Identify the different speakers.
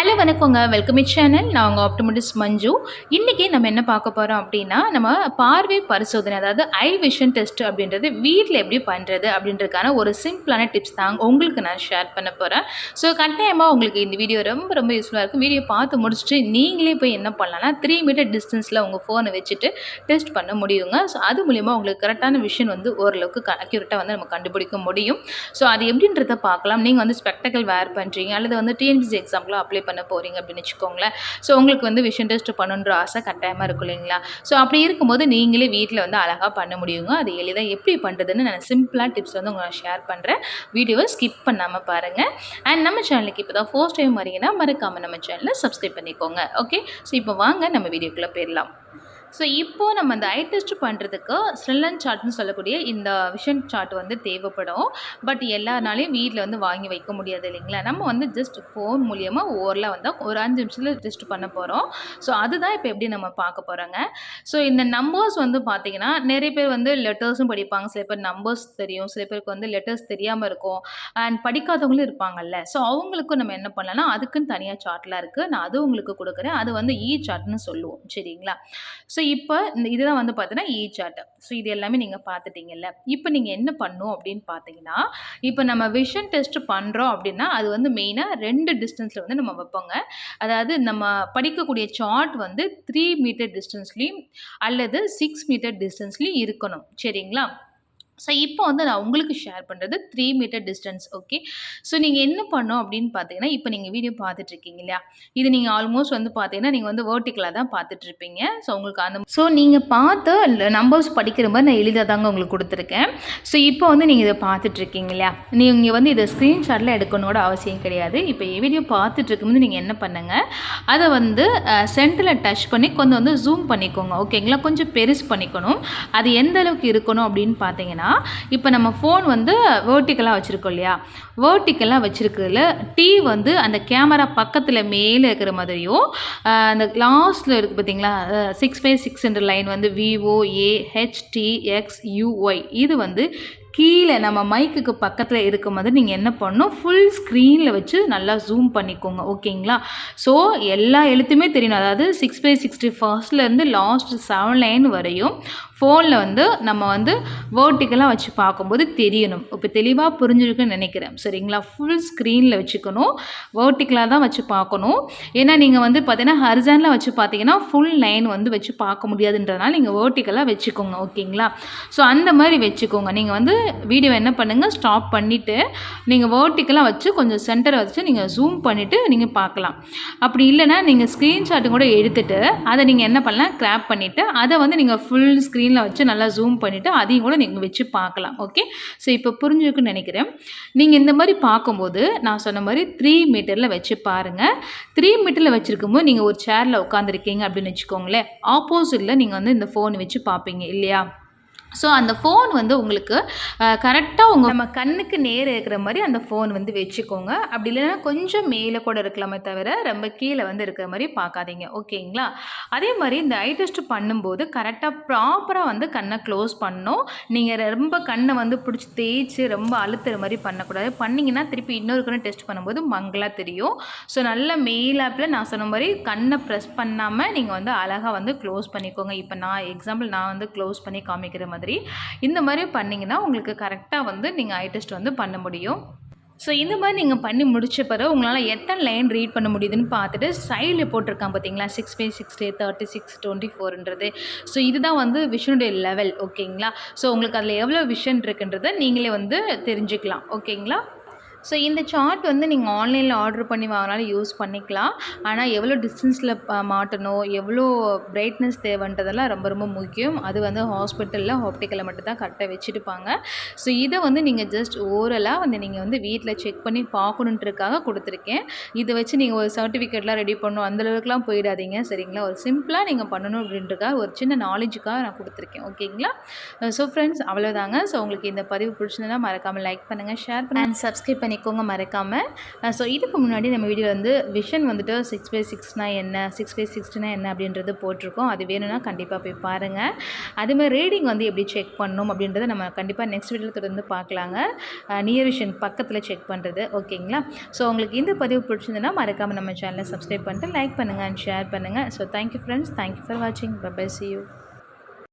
Speaker 1: Hello வணக்கங்க. Welcome it channel நான் உங்கள் ஆப்டமிட்டிஸ் மஞ்சு. இன்றைக்கி நம்ம என்ன பார்க்க போகிறோம் அப்படின்னா நம்ம பார்வை பரிசோதனை அதாவது ஐ விஷன் டெஸ்ட் அப்படின்றது வீட்டில் எப்படி பண்ணுறது அப்படின்றதுக்கான ஒரு சிம்பிளான டிப்ஸ் தான் உங்களுக்கு நான் ஷேர் பண்ண போகிறேன் ஸோ கட்டாயமாக உங்களுக்கு இந்த வீடியோ ரொம்ப ரொம்ப யூஸ்ஃபுல்லாக இருக்கும். வீடியோ பார்த்து முடிச்சுட்டு நீங்களே போய் என்ன பண்ணலாம்னா த்ரீ மீட்டர் டிஸ்டன்ஸில் உங்கள் ஃபோனை வச்சுட்டு டெஸ்ட் பண்ண முடியுங்க. ஸோ அது மூலிமா உங்களுக்கு கரெக்டான விஷன் வந்து ஓரளவுக்கு அக்யூரேட்டாக வந்து நம்ம கண்டுபிடிக்க முடியும். ஸோ அது எப்படின்றத பார்க்கலாம். நீங்கள் வந்து ஸ்பெக்டக்கல் வேர் பண்ணுறீங்க அல்லது வந்து டிஎன்பிசி எக்ஸாம்பிளாக அப்ளை பண்ண போகிறீங்க அப்படின்னு வச்சுக்கோங்களேன். ஸோ உங்களுக்கு வந்து விஷன் டெஸ்ட் பண்ணணுன்ற ஆசை கட்டாயமாக இருக்கும் இல்லைங்களா? ஸோ அப்படி இருக்கும்போது நீங்களே வீட்டில் வந்து அழகாக பண்ண முடியுங்க. அது எளிதாக எப்படி பண்ணுறதுன்னு நான் சிம்பிளாக டிப்ஸ் வந்து உங்களை ஷேர் பண்ணுறேன் வீடியோவை ஸ்கிப் பண்ணாமல் பாருங்கள் அண்ட் நம்ம சேனலுக்கு இப்போ தான் ஃபர்ஸ்ட் டைம் வரீங்கன்னா மறக்காமல் நம்ம சேனலை சப்ஸ்கிரைப் பண்ணிக்கோங்க. ஓகே ஸோ இப்போ வாங்க நம்ம வீடியோக்குள்ளே போயிடலாம். ஸோ இப்போது நம்ம அந்த ஐ டெஸ்ட் பண்ணுறதுக்கு ஸ்ரில்லன் சார்ட்னு சொல்லக்கூடிய இந்த விஷன் சார்ட் வந்து தேவைப்படும். பட் எல்லாருனாலையும் வீட்டில் வந்து வாங்கி வைக்க முடியாது இல்லைங்களா? நம்ம வந்து ஜஸ்ட் ஃபோன் மூலியமாக ஓரலாக வந்து ஒரு அஞ்சு நிமிஷத்தில் டெஸ்ட் பண்ண போகிறோம் ஸோ அதுதான் இப்போ எப்படி நம்ம பார்க்க போகிறோங்க ஸோ இந்த நம்பர்ஸ் வந்து பார்த்தீங்கன்னா நிறைய பேர் வந்து லெட்டர்ஸும் படிப்பாங்க. சில பேர் நம்பர்ஸ் தெரியும். சில பேருக்கு வந்து லெட்டர்ஸ் தெரியாமல் இருக்கும். அண்ட் படிக்காதவங்களும் இருப்பாங்கல்ல. ஸோ அவங்களுக்கும் நம்ம என்ன பண்ணலாம்னா அதுக்குன்னு தனியாக சார்ட்லாம் இருக்குது நான் அது உங்களுக்கு கொடுக்குறேன். அது வந்து e இ சார்ட்னு சொல்லுவோம். சரிங்களா? ஸோ ஸோ இப்போ இந்த இதுதான் வந்து பார்த்தீங்கன்னா இ e சார்ட் ஸோ இது எல்லாமே நீங்கள் பார்த்துட்டீங்கல்ல இப்போ நீங்கள் என்ன பண்ணும் அப்படின்னு பார்த்தீங்கன்னா இப்போ நம்ம விஷன் டெஸ்ட் பண்ணுறோம் அப்படின்னா அது வந்து மெயினாக ரெண்டு டிஸ்டன்ஸில் வந்து நம்ம வைப்போங்க. அதாவது நம்ம படிக்கக்கூடிய சார்ட் வந்து த்ரீ மீட்டர் டிஸ்டன்ஸ்லேயும் அல்லது சிக்ஸ் மீட்டர் டிஸ்டன்ஸ்லேயும் இருக்கணும். சரிங்களா? ஸோ இப்போ வந்து நான் உங்களுக்கு ஷேர் பண்ணுறது three metre distance okay so நீங்கள் என்ன பண்ணோம் அப்படின்னு பார்த்தீங்கன்னா இப்போ நீங்கள் வீடியோ பார்த்துட்ருக்கீங்க இல்லையா? இது நீங்கள் ஆல்மோஸ்ட் வந்து பார்த்தீங்கன்னா நீங்கள் வந்து வேர்ட்டிக்கலாக தான் பார்த்துட்ருப்பீங்க ஸோ உங்களுக்கு அந்த ஸோ நீங்கள் பார்த்து நம்பர்ஸ் படிக்கிற மாதிரி நான் எளிதாக தாங்க உங்களுக்கு கொடுத்துருக்கேன். ஸோ இப்போ வந்து நீங்கள் இதை பார்த்துட்ருக்கீங்க இல்லையா? நீங்கள் வந்து இதை ஸ்க்ரீன்ஷாட்டில் எடுக்கணும்னோட அவசியம் கிடையாது. இப்போ வீடியோ பார்த்துட்ருக்கும்போது நீங்கள் என்ன பண்ணுங்கள் அதை வந்து சென்டரில் டச் பண்ணி கொஞ்சம் வந்து ஜூம் பண்ணிக்கோங்க ஓகேங்களா கொஞ்சம் பெருசு பண்ணிக்கணும். அது எந்த அளவுக்கு இருக்கணும் அப்படின்னு பார்த்தீங்கன்னா இப்போ நம்ம ஃபோன் வந்து வேர்ட்டிக்கலாக வச்சுருக்கோம் இல்லையா? வேர்ட்டிக்கலாக வச்சுருக்கிறதுல டீ வந்து அந்த கேமரா பக்கத்தில் மேலே இருக்கிற மாதிரியும் அந்த லாஸ்ட்டில் இருக்குது பார்த்தீங்களா six five six hundred line வந்து V O A H D H D X U Y இது வந்து கீழே நம்ம மைக்குக்கு பக்கத்தில் இருக்கும் போது நீங்கள் என்ன பண்ணணும்? ஃபுல் ஸ்க்ரீனில் வச்சு நல்லா ஜூம் பண்ணிக்கோங்க. ஓகேங்களா? ஸோ எல்லா எழுத்துமே தெரியணும் அதாவது சிக்ஸ் பை சிக்ஸ்டி ஃபர்ஸ்ட்லேருந்து லாஸ்ட் செவன் லைன் வரையும் ஃபோனில் வந்து நம்ம வந்து வேர்ட்டிக்கலாக வச்சு பார்க்கும்போது தெரியணும். இப்போ தெளிவாக புரிஞ்சிருக்குன்னு நினைக்கிறேன். சரிங்களா? ஃபுல் ஸ்க்ரீனில் வச்சுக்கணும். வேர்ட்டிக்கலாக தான் வச்சு பார்க்கணும். ஏன்னா நீங்கள் வந்து பார்த்தீங்கன்னா ஹரிசானில் வச்சு பார்த்தீங்கன்னா ஃபுல் லைன் வந்து வச்சு பார்க்க முடியாதுன்றதுனால நீங்கள் வேர்ட்டிக்கலாக வச்சுக்கோங்க. ஓகேங்களா? ஸோ அந்த மாதிரி வச்சுக்கோங்க. நீங்கள் வந்து வீடியோ என்ன பண்ணுங்கள் ஸ்டாப் பண்ணிவிட்டு நீங்கள் வேர்ட்டிக்கலாக வச்சு கொஞ்சம் சென்டரை வச்சு நீங்கள் ஜூம் பண்ணிவிட்டு நீங்கள் பார்க்கலாம். அப்படி இல்லைனா நீங்கள் ஸ்க்ரீன்ஷாட்டு கூட எடுத்துகிட்டு அதை நீங்கள் என்ன பண்ணலாம் கிராப் பண்ணிவிட்டு அதை வந்து நீங்கள் ஃபுல் ஸ்க்ரீனில் வச்சு நல்லா ஜூம் பண்ணிவிட்டு அதையும் கூட நீங்கள் வச்சு பார்க்கலாம். ஓகே ஸோ இப்போ புரிஞ்சுக்குன்னு நினைக்கிறேன். நீங்கள் இந்த மாதிரி பார்க்கும்போது நான் சொன்ன மாதிரி த்ரீ மீட்டரில் வச்சு பாருங்கள் த்ரீ மீட்டரில் வச்சுருக்கும்போது நீங்கள் ஒரு சேரில் உட்காந்துருக்கீங்க அப்படின்னு வச்சுக்கோங்களேன். ஆப்போசிட்டில் நீங்கள் வந்து இந்த ஃபோன் வச்சு பார்ப்பீங்க இல்லையா? ஸோ அந்த ஃபோன் வந்து உங்களுக்கு கரெக்டாக உங்கள் நம்ம கண்ணுக்கு நேர் இருக்கிற மாதிரி அந்த ஃபோன் வந்து வச்சுக்கோங்க. அப்படி இல்லைன்னா கொஞ்சம் மேலே கூட இருக்கலாமே தவிர ரொம்ப கீழே வந்து இருக்கிற மாதிரி பார்க்காதீங்க. ஓகேங்களா? அதே மாதிரி இந்த ஐ டெஸ்ட் பண்ணும்போது கரெக்டாக ப்ராப்பராக வந்து கண்ணை க்ளோஸ் பண்ணணும். நீங்கள் ரொம்ப கண்ணை வந்து பிடிச்சி தேய்ச்சி ரொம்ப அழுத்துற மாதிரி பண்ணக்கூடாது. பண்ணிங்கன்னா திருப்பி இன்னொரு கண்ணை டெஸ்ட் பண்ணும்போது மங்களாக தெரியும். ஸோ நல்ல மெயில் ஆப்பில் நான் சொன்ன மாதிரி கண்ணை ப்ரெஸ் பண்ணாமல் நீங்கள் வந்து அழகாக வந்து க்ளோஸ் பண்ணிக்கோங்க. இப்போ நான் எக்ஸாம்பிள் நான் வந்து க்ளோஸ் பண்ணி காமிக்கிற மாதிரி இந்த மாதிரி பண்ணிங்கன்னா உங்களுக்கு கரெக்டாக வந்து நீங்கள் ஐ டெஸ்ட் வந்து பண்ண முடியும். ஸோ இந்த மாதிரி நீங்கள் பண்ணி முடிச்ச பிறகு உங்களால் எத்தனை லைன் ரீட் பண்ண முடியுதுன்னு பார்த்துட்டு சைடில் போட்டிருக்கான் பார்த்தீங்களா? Six by sixty thirty six twenty ஃபோர்ன்றது so இதுதான் வந்து விஷனுடைய லெவல் ஓகேங்களா ஸோ உங்களுக்கு அதில் எவ்வளோ விஷன் இருக்குன்றதை நீங்களே வந்து தெரிஞ்சுக்கலாம் ஓகேங்களா ஸோ இந்த சார்ட் வந்து நீங்கள் ஆன்லைனில் ஆர்டர் பண்ணி வாங்கினாலும் யூஸ் பண்ணிக்கலாம். ஆனால் எவ்வளோ டிஸ்டன்ஸில் மாட்டணும் எவ்வளோ பிரைட்னஸ் தேவைன்றதெல்லாம் ரொம்ப ரொம்ப முக்கியம். அது வந்து ஹாஸ்பிட்டலில் ஆப்டிக்கலில் மட்டும்தான் கரெக்டாக வச்சுருப்பாங்க. ஸோ இதை வந்து நீங்கள் ஜஸ்ட் ஓரலாக வந்து நீங்கள் வந்து வீட்டில் செக் பண்ணி பார்க்கணுன்றதுக்காக கொடுத்துருக்கேன். இதை வச்சு நீங்கள் ஒரு சர்டிஃபிகேட்லாம் ரெடி பண்ணணும் அந்தளவுக்குலாம் போயிடாதீங்க சரிங்களா? ஒரு சிம்பிளாக நீங்கள் பண்ணணும் அப்படின்றக்காக ஒரு சின்ன நாலேஜுக்காக நான் கொடுத்துருக்கேன் ஓகேங்களா? ஸோ ஃப்ரெண்ட்ஸ் அவ்வளோதாங்க ஸோ உங்களுக்கு இந்த பதிவு பிடிச்சிருந்தா மறக்காமல் லைக் பண்ணுங்கள் ஷேர் பண்ணுங்கள் அண்ட் சப்ஸ்கிரைப் பண்ணி பண்ணிக்கோங்க மறக்காமல் ஸோ இதுக்கு முன்னாடி நம்ம வீடியோ வந்து விஷன் வந்துட்டு சிக்ஸ் பை சிக்ஸ்னா என்ன சிக்ஸ் பை சிக்ஸ்டினா என்ன அப்படின்றது போட்டிருக்கோம். அது வேணும்னா கண்டிப்பாக போய் பாருங்கள் அதேமாதிரி ரீடிங் வந்து எப்படி செக் பண்ணணும் அப்படின்றத நம்ம கண்டிப்பாக நெக்ஸ்ட் வீடியோவில் தொடர்ந்து பார்க்கலாங்க. நியர் விஷன் பக்கத்தில் செக் பண்ணுறது ஓகேங்களா? ஸோ உங்களுக்கு இந்த பதிவு பிடிச்சிருந்ததுன்னா மறக்காமல் நம்ம சேனலை சப்ஸ்கிரைப் பண்ணிட்டு லைக் பண்ணுங்கள் அண்ட் ஷேர் பண்ணுங்கள் so thank you friends thank you for வாட்சிங் பை சி யூ